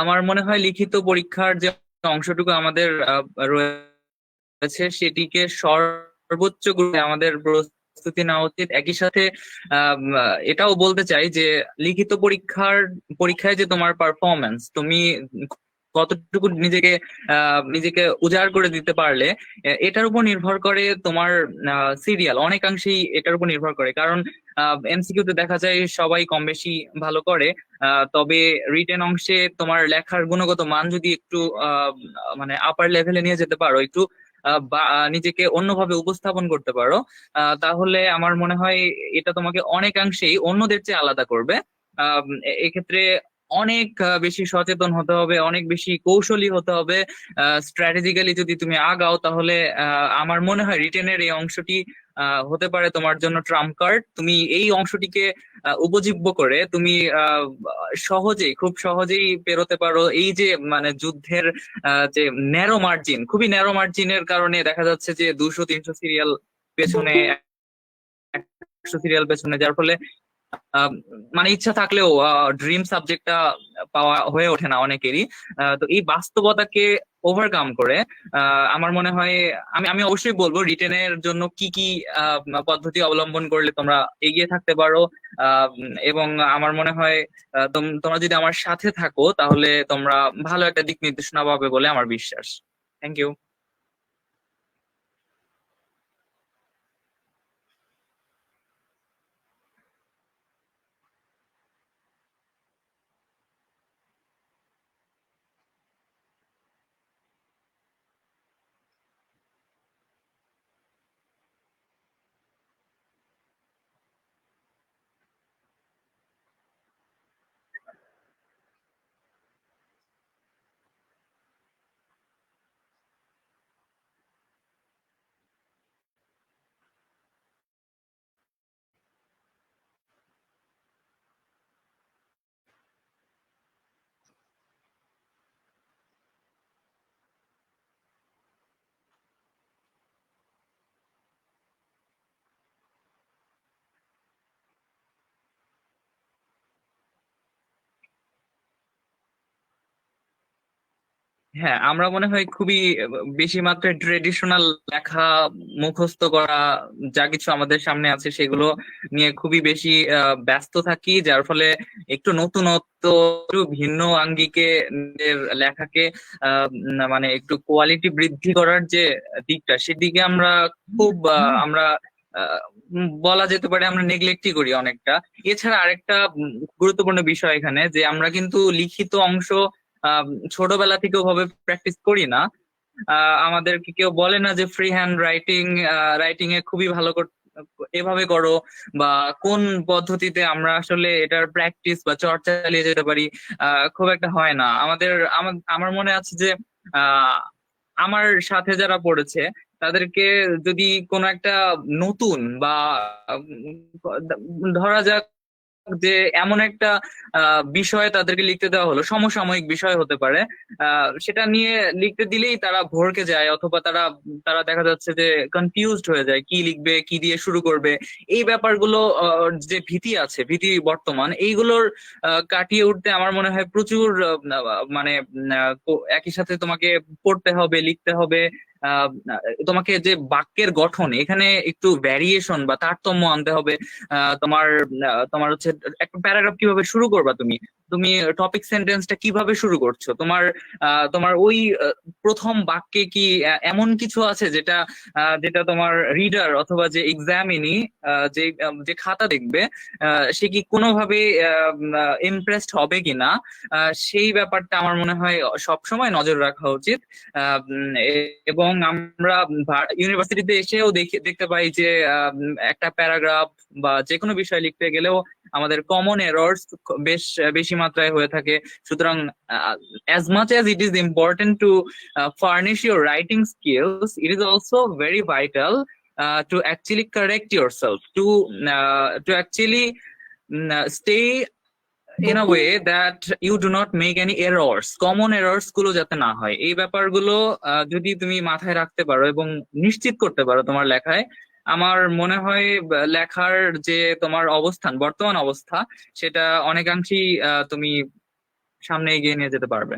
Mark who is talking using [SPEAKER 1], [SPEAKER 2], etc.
[SPEAKER 1] আমার মনে হয় লিখিত পরীক্ষার যে অংশটুকু আমাদের রয়েছে সেটিকে সর্বোচ্চ আমাদের প্রস্তুতি নেওয়া উচিত। একই সাথে এটাও বলতে চাই যে লিখিত পরীক্ষার, পরীক্ষায় যে তোমার পারফরমেন্স তুমি কতটুকু নিজেকে নিজেকে উজাড় করে দিতে পারলে এটার উপর নির্ভর করে তোমার সিরিয়াল অনেকাংশেই এটার উপর নির্ভর করে। কারণ এমসিকিউ তে দেখা যায় সবাই কম বেশি ভালো করে তবে রিটেন অংশে তোমার লেখার গুণগত মান যদি একটু মানে আপার লেভেলে নিয়ে যেতে পারো, একটু নিজেকে অন্যভাবে উপস্থাপন করতে পারো তাহলে আমার মনে হয় এটা তোমাকে অনেকাংশেই অন্যদের চেয়ে আলাদা করবে। এক্ষেত্রে অনেক বেশি সচেতন হতে হবে, অনেক বেশি কৌশলী হতে হবে। স্ট্র্যাটেজিক্যালি যদি তুমি আগাও, তাহলে আমার মনে হয় রিটেনের এই অংশটি হতে পারে তোমার জন্য ট্রাম্প কার্ড তুমি এই অংশটিকে উপজীব্য করে তুমি সহজেই, খুব সহজেই পেরোতে পারো। এই যে মানে যুদ্ধের যে ন্যারো মার্জিন খুবই ন্যারো মার্জিনের কারণে দেখা যাচ্ছে যে দুশো, তিনশো সিরিয়াল পেছনে, একশো সিরিয়াল পেছনে, যার ফলে মানে ইচ্ছা থাকলেও ড্রিম সাবজেক্টটা পাওয়া হয়ে ওঠে না অনেকেরই। তো এই বাস্তবতাকে ওভারকাম করে আমার মনে হয়, আমি আমি অবশ্যই বলব রিটেনের জন্য কি কি পদ্ধতি অবলম্বন করলে তোমরা এগিয়ে থাকতে পারো। এবং আমার মনে হয় তোমরা যদি আমার সাথে থাকো, তাহলে তোমরা ভালো একটা দিক নির্দেশনা পাবে বলে আমার বিশ্বাস। থ্যাংক ইউ হ্যাঁ আমরা মনে হয় খুবই বেশি মাত্রায় ট্রেডিশনাল লেখা মুখস্থ করা যা কিছু আমাদের সামনে আছে সেগুলো নিয়ে খুবই বেশি ব্যস্ত থাকি যার ফলে একটু নতুনত্ব একটু ভিন্ন আঙ্গিকে লেখাকে মানে একটু কোয়ালিটি বৃদ্ধি করার যে দিকটা সেদিকে আমরা খুব আমরা বলা যেতে পারে আমরা নেগলেক্টই করি অনেকটা। এছাড়া আরেকটা গুরুত্বপূর্ণ বিষয় এখানে যে আমরা কিন্তু লিখিত অংশ ছোটবেলা থেকে ওভাবে প্র্যাকটিস করি না। আমাদেরকে কেউ বলে না যে ফ্রি হ্যান্ড রাইটিং রাইটিং এ খুবই ভালো এভাবে করো বা কোন পদ্ধতিতে আমরা আসলে এটার প্র্যাকটিস বা চর্চা চালিয়ে যেতে পারি খুব একটা হয় না। আমাদের আমার মনে আছে যে আমার সাথে যারা পড়েছে, তাদেরকে যদি কোনো একটা নতুন বা ধরা যাক যে এমন একটা বিষয় তাদেরকে লিখতে দেওয়া হলো, সমসাময়িক বিষয় হতে পারে। সেটা নিয়ে লিখতে দিলেই তারা ভড়কে যায় অথবা তারা তারা দেখা যাচ্ছে যে কনফিউজড হয়ে যায়, কি লিখবে, কি দিয়ে শুরু করবে। এই ব্যাপারগুলো যে ভীতি আছে, ভীতি বর্তমান, এইগুলোর কাটিয়ে উঠতে আমার মনে হয় প্রচুর মানে একই সাথে তোমাকে পড়তে হবে, লিখতে হবে। তোমাকে যে বাক্যের গঠন, এখানে একটু ভ্যারিয়েশন বা তারতম্য আনতে হবে। তোমার তোমার হচ্ছে, একটা প্যারাগ্রাফ কীভাবে শুরু করবা তুমি? তুমি টপিক সেন্টেন্সটা কীভাবে শুরু করছ? তোমার তোমার ওই প্রথম বাক্যে কি এমন কিছু আছে যেটা যেটা তোমার রিডার অথবা যে এক্সামিনি যে যে খাতা দেখবে সে কি কোনোভাবে ইমপ্রেসড হবে কিনা? সেই ব্যাপারটা আমার মনে হয় সব সময় নজর রাখা উচিত। এবং আমরা ইউনিভার্সিটিতে এসেও দেখে, দেখতে পাই যে একটা প্যারাগ্রাফ বা যে কোনো বিষয় লিখতে গেলেও আমাদের কমন এরর্স বেশ বেশি মাত্রায় হয়ে থাকে। সুতরাং as much as it is important to furnish your writing skills it is also very vital to actually correct your self to to actually stay in a way that you do not make any errors common এরর্সগুলো যাতে না হয়। এই ব্যাপারগুলো uh, যদি তুমি মাথায় রাখতে পারো এবং নিশ্চিত করতে পারো তোমার লেখায় আমার মনে হয় লেখার যে তোমার অবস্থান, বর্তমান অবস্থা, সেটা অনেকাংশেই তুমি সামনে এগিয়ে নিয়ে যেতে পারবে।